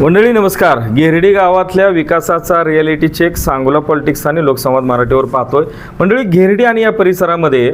मंडळी नमस्कार. गिरडी गावातल्या विकासाचा रियालिटी चेक सांगोला पॉलिटिक्स आणि लोकसंवाद मराठीवर पाहतोय. मंडळी गिरडी आणि या परिसरामध्ये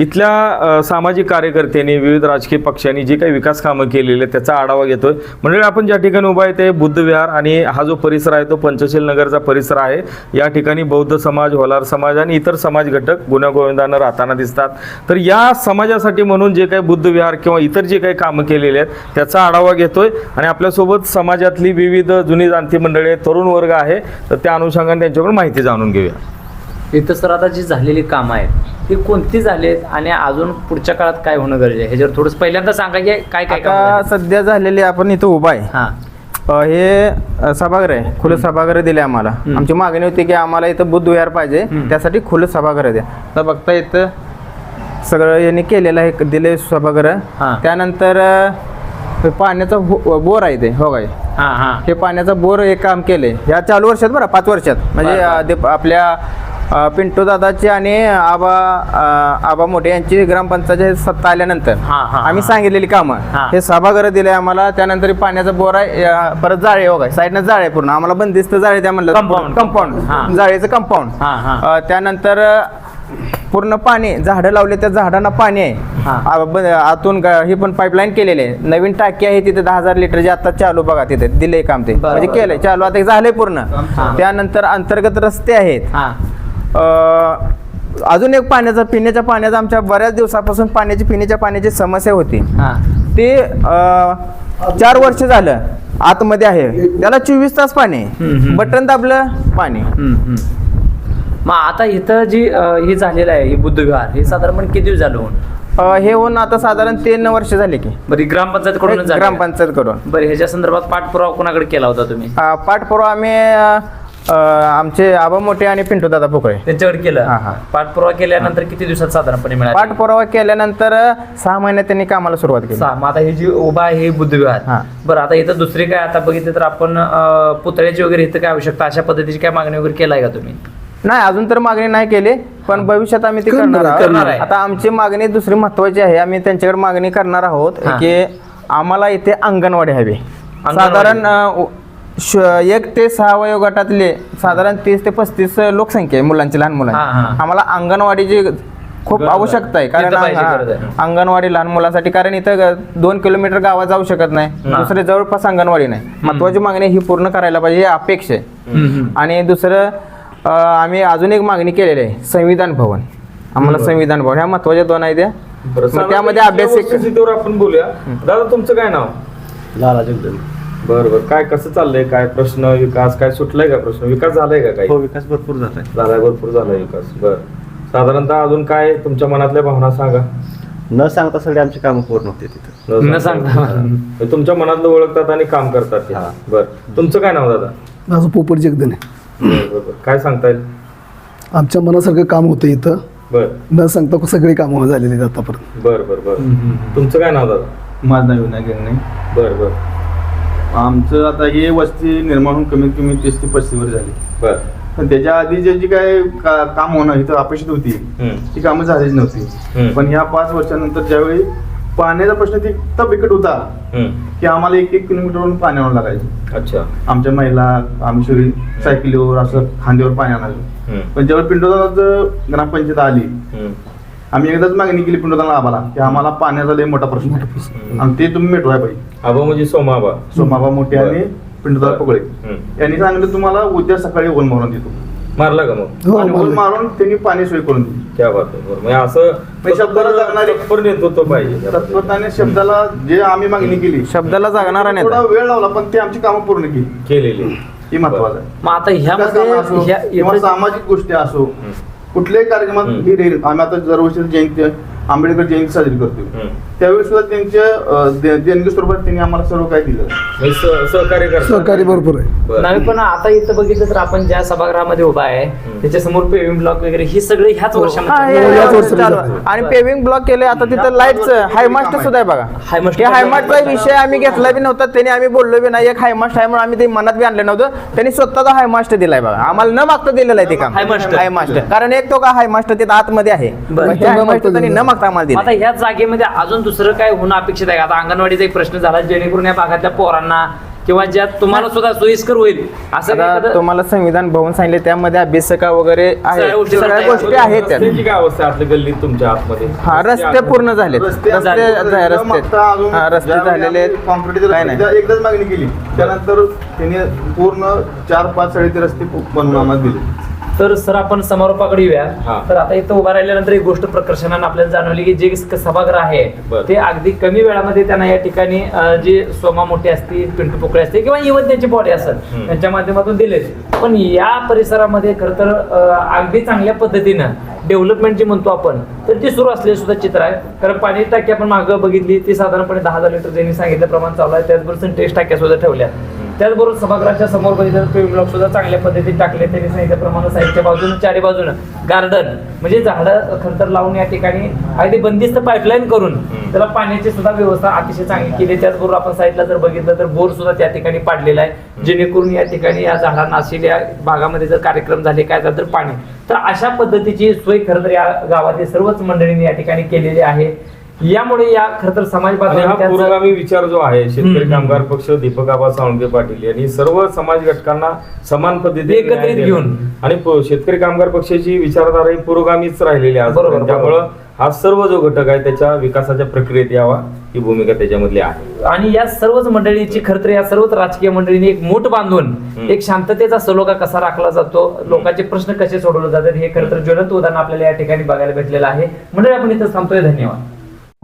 इथल्या सामाजिक कार्यकर्त्यांनी विविध राजकीय पक्षांनी जी काही विकास कामं केलेली आहेत त्याचा आढावा घेतोय. मंडळी आपण ज्या ठिकाणी उभा आहे ते बुद्धविहार आणि हा जो परिसर आहे तो पंचशील नगरचा परिसर आहे. या ठिकाणी बौद्ध समाज होलार समाज आणि इतर समाज घटक गुण्यागोविंदानं राहताना दिसतात. तर या समाजासाठी म्हणून जे काही बुद्धविहार किंवा इतर जे काही कामं केलेली आहेत त्याचा आढावा घेतोय. आणि आपल्यासोबत समाजातली विविध जुनी जाणती मंडळी तरुण वर्ग आहे तर त्या अनुषंगाने त्यांच्याकडून माहिती जाणून घेऊया. इथं सर आता जी झालेली कामं आहेत ती कोणती झाली आहेत आणि अजून पुढच्या काळात काय होणं गरजेचं आहे? ह्याच्यावर थोडंसं पहिल्यांदा सांगा की काय काय काम आता सध्या झालेले आपण इथं उभा आहे. हां. अ, हे अ, सभागृह आहे. खुलं सभागृह दिले आम्हाला. आमची मागणी होती की आम्हाला इथं बुद्ध विहार पाहिजे त्यासाठी खुलं सभागृह द्या. तर बघता इथं सगळं यांनी केलेलं आहे दिले सभागृह. हां. त्यानंतर अ, हे पाण्याचा हो- बोर आहे ते हो काय? हां हां. हे पाण्याचा बोर हे काम केले या चालू वर्षात बरं पाच वर्षात. म्हणजे आपल्या पिंटू दादाची आणि आबा अ, आबा मोठे यांची ग्रामपंचायत सत्ता आल्यानंतर हां, हां, आम्ही. सांगितलेली कामं. हां. हे सभागृह दिले आम्हाला. त्यानंतर पाण्याचा बोर आहे अ, परत जाळे काय साईडनं जाळे आहे पूर्ण. आम्हाला बंदिस्त जाळे द्या म्हणलं. Compound. हां. कंपाऊंड जाळेचं कंपाऊंड हां. त्यानंतर अ, पूर्ण पाणी झाडं लावले त्या झाडांना पाणी आहे. हां. आ, ब- आतून ग- ही पण पाईपलाईन केलेली आहे. नवीन टाकी आहे तिथे दहा हजार लिटरची आता चालू बघा तिथे दिले काम ते. बरं, म्हणजे बरं. केलंय चालू. आता झालंय पूर्ण. हां. त्यानंतर अंतर्गत रस्ते आहेत. हां. अ, अजून एक पाण्याचा पिण्याच्या पाण्याचा आमच्या बऱ्याच दिवसापासून पाण्याची पिण्याच्या पाण्याची समस्या होती. हां. ते अ, चार वर्ष झालं. आतमध्ये आहे. त्याला चोवीस तास पाणी हम्म, हम्म. आहे बटन दाबलं पाणी. हम्म, हम्म. मग आता इथं जी अं, हे झालेलं आहे हे बुद्धविहार हे साधारणपणे किती दिवस झालं होऊन? अ, हे होऊन आता साधारण तीन वर्ष झाले की. बरं ही ग्रामपंचायत कडून ग्रामपंचायत कडून बरं ह्याच्या संदर्भात पाठपुरावा कोणाकडे केला होता तुम्ही? अ, पाठपुरावा आम्ही अ, आमचे आबा मोठे आणि पिंटू दादा पोकळे त्यांच्याकडे केलं? हां. पाठपुरावा केल्यानंतर किती दिवसात साधारणपणे मिळाला? पाठपुरावा केल्यानंतर सहा महिन्यात त्यांनी कामाला सुरुवात केली. सहा मग आता हे जी उभा आहे हे बुद्धविहार. बरं आता इथं दुसरी काय आता बघितलं तर आपण अं, पुतळ्याची वगैरे इथं काय आवश्यकता अशा पद्धतीची काय मागणी वगैरे केलाय का तुम्ही? नाही अजून तर मागणी नाही केली पण भविष्यात आम्ही ते करणार करणार आहे. आहोत आता आमची मागणी दुसरी महत्वाची आहे आम्ही त्यांच्याकडे मागणी करणार आहोत. की आम्हाला इथे अंगणवाडी हवी. साधारण अ, उ- श- एक ते सहा वयोगटातले साधारण तीस ते पस्तीस लोकसंख्या आहे मुलांची लहान मुलांची हां. आम्हाला अंगणवाडीची खूप. आवश्यकता आहे कारण तिथं पाहिजे. अंगणवाडी लहान मुलांसाठी कारण इथं ग- दोन किलोमीटर गावात जाऊ शकत नाही हां. दुसरे जवळपास अंगणवाडी नाही महत्वाची मागणी ही पूर्ण करायला पाहिजे ही अपेक्षा आहे आणि दुसरं आम्ही अजून एक मागणी केलेली आहे संविधान भवन. आम्हाला संविधान भवन ह्या महत्त्वाच्या दोन आहेत त्या मग त्यामध्ये अभ्यासिक वस्तुस्थितीवर आपण बोलूया. दादा तुमचं काय नाव? लाला जगदन बरं बरं. काय कसं चाललंय? काय प्रश्न विकास काय सुटलाय का प्रश्न? विकास झालाय का काही? हो विकास भरपूर झालाय. झालाय भरपूर झालाय विकास. बर. साधारणतः अजून काय तुमच्या मनातल्या भावना सांगा. न सांगता सगळे आमची कामं पूर्ण होते तिथं. न सांगता. म्हणजे तुमच्या मनातलं ओळखतात आणि काम करतात. हा. बर. तुमचं काय नाव दादा? माझं पोपट जगदन आहे बरं, बरं, बरं. काय सांगता येईल? आमच्या मनासारखं काम होतं इथं. बर. न सांगता सगळी कामं झालेली आहेत आतापर्यंत. बर बर बर. तुमचं काय नाव दादा? माझं नाव विनायक नाही बर बर. आमचं आता हे वस्ती निर्माण होऊन कमीत कमी तीस ते पस्तीस वर झाली. बर. पण त्याच्या आधी जे जी काय का- काम होणं इथं अपेक्षित होती हम्म. ती कामं झालीच हम्म. नव्हती पण ह्या पाच वर्षानंतर ज्यावेळी पाण्याचा प्रश्न ती इतका बिकट होता हम्म. की आम्हाला एक एक किलोमीटरवरून पाणी आणावं लागायचं अच्छा आमच्या महिला आम्ही सगळी सायकलीवर असं खांद्यावर पाणी आणायचो हम्म. पण ज्यावेळी पिंडोदाचं ग्रामपंचायत आली हम्म. आम्ही एकदाच मागणी केली पिंडोदाला आम्हाला की आम्हाला पाण्याचा लय मोठा प्रश्न आहे. आणि ते तुम्ही मिटवाय पाहिजे आबा म्हणजे सोमाबा सोमाबा मोठे आणि पिंडोदा. पगळे हम्म. यांनी सांगितलं तुम्हाला उद्या सकाळी ओल मारून देतो मारला का मग? हो आणि मारलं. मारून त्यांनी पाणी सोय करून दिली. क्या बात आहे. म्हणजे असं म्हणजे शब्दाला लागणारी- तत्पर नेतृत्व पाहिजे. तत्वताने शब्दाला जे आम्ही मागणी केली शब्दाला जागणारा थोडा नेता वेळ लावला पण ते आमची कामं पूर्ण केली. केलेली. ही महत्वाचं आहे. मग आता विकास कामं ह्यामध्ये असो ह्या- किंवा सामाजिक गोष्टी असो हम्म. कुठल्याही कार्यक्रमात हम्म. ही आम्ही आता दरवर्षी जयंती आंबेडकर जयंती साजरी करतो. त्यावेळी सुद्धा त्यांच्या देणगी स्वरूपात त्यांनी आम्हाला सर्व काय दिलं म्हणजे सहकार्य करतात. सहकारी भरपूर आहे बरं. नाही पण आता इथं बघितलं तर आपण ज्या सभागृहामध्ये उभा आहे त्याच्यासमोर पेविंग ब्लॉक वगैरे ही सगळे ह्याच हा, वर्षामध्ये हे- हो, हे चालू. आहे. आणि पेविंग ब्लॉक केले आता तिथं लाईटचं हायमास्ट सुद्धा आहे बघा हायमास्ट- ते हायमास्टचा विषय आम्ही घेतला बी नव्हता त्यांनी आम्ही बोललो बी नाही एक हायमास्ट आहे म्हणून आम्ही ते मनात बी आणलं नव्हतं त्यांनी स्वतःचा हायमास्ट दिलाय बघा आम्हाला न मागता दिलेलं आहे ते काम हायमास्ट. हायमास्ट कारण एक तो का हायमास्ट तिथं आतमध्ये आहे बरं. मग हे हायमास्ट त्यांनी न मागता आम्हाला आता दिलं ह्या जागेमध्ये अजून दुसरं काय होणं अपेक्षित आहे? का? आता अंगणवाडीचा एक प्रश्न झाला जेणेकरून या भागातल्या पोरांना किंवा ज्यात तुम्हाला सुद्धा सोयीस्कर होईल असं आता एखादं- तुम्हाला संविधान भवन सांगितले त्यामध्ये अभ्यासिका वगैरे आहे सगळ्या गोष्टी सगळ्या सांगता गोष्टी आहेत त्यात. रस्त्याची काय अवस्था आहे गल्लीत तुमच्या आतमध्ये? हा रस्ते पूर्ण झालेत. रस्ते रस्ते झाले. रस्ते. हा रस्ते झालेले आहेत. काय रस्ते नाही. त्या एकदाच मागणी केली. त्यानंतर त्यांनी पूर्ण चार पाच साडे ते रस्ते बनवून आम्हाला दिले. तर सर आपण समारोपाकडे हा. येऊया तर आता इथं उभा राहिल्यानंतर एक गोष्ट प्रकर्षणानं आपल्याला जाणवली की जे स- सभागृह आहे बरं. ते अगदी कमी वेळामध्ये त्यांना या ठिकाणी अं, जे सोमा मोठे असतील पिंटू पोकळे असतील किंवा इव्हन त्यांची बॉडी हम्म. त्यांच्या माध्यमातून दिले पण या परिसरामध्ये खरं तर अं, अगदी चांगल्या पद्धतीनं डेव्हलपमेंट जी म्हणतो आपण तर ती सुरू असलेली सुद्धा चित्र आहे कारण पाणी टाकी आपण मागं बघितली ती साधारणपणे दहा हजार लिटर त्यांनी सांगितलं प्रमाण चालू आहे त्याचबरोबर सिंटेक्स टाक्या सुद्धा ठेवल्या त्याचबरोबर सभागृहाच्या समोर बघितलं ब्लॉक सुद्धा चांगल्या पद्धतीने टाकले. त्यांनी सांगितल्याप्रमाणे साईडच्या बाजूने चारी बाजूनं. गार्डन म्हणजे झाडं खरं तर लावून या ठिकाणी अगदी बंदिस्त पाईपलाईन करून त्याला पाण्याची सुद्धा व्यवस्था अतिशय चांगली केली. त्याचबरोबर आपण साईडला जर बघितलं तर बोर सुद्धा त्या ठिकाणी पाडलेला आहे. जेणेकरून या ठिकाणी या झाडांना असलेल्या भागामध्ये जर कार्यक्रम झाले काय झालं तर पाणी. तर अशा पद्धतीची सोय खरं तर या गावातील सर्वच मंडळींनी या ठिकाणी केलेली आहे. यामुळे या खरं तर समाज आणि हा बांधवांनी पुरोगामी विचार जो आहे शेतकरी. कामगार पक्ष दीपक आबा साळुंके पाटील यांनी सर्व समाज घटकांना समान पद्धतीने एकत्रित न्याय दिला. घेऊन. आणि प- शेतकरी कामगार पक्षाची विचारधारा ही पुरोगामीच राहिलेली आहे बरोबर, आजपर्यंत. त्यामुळं हा सर्व जो घटक आहे त्याच्या विकासाच्या प्रक्रियेत यावा ही भूमिका त्याच्यामधली आहे आणि या सर्वच मंडळीची खरं तर या सर्वच राजकीय मंडळींनी एक मूठ बांधून. एक शांततेचा सलोखा कसा राखला जातो लोकांचे प्रश्न कसे सोडवले जातात हे खरं तर ज्वलंत उदाहरण आपल्याला या ठिकाणी बघायला भेटलेलं आहे मंडळी आपण इथं थांबतोय धन्यवाद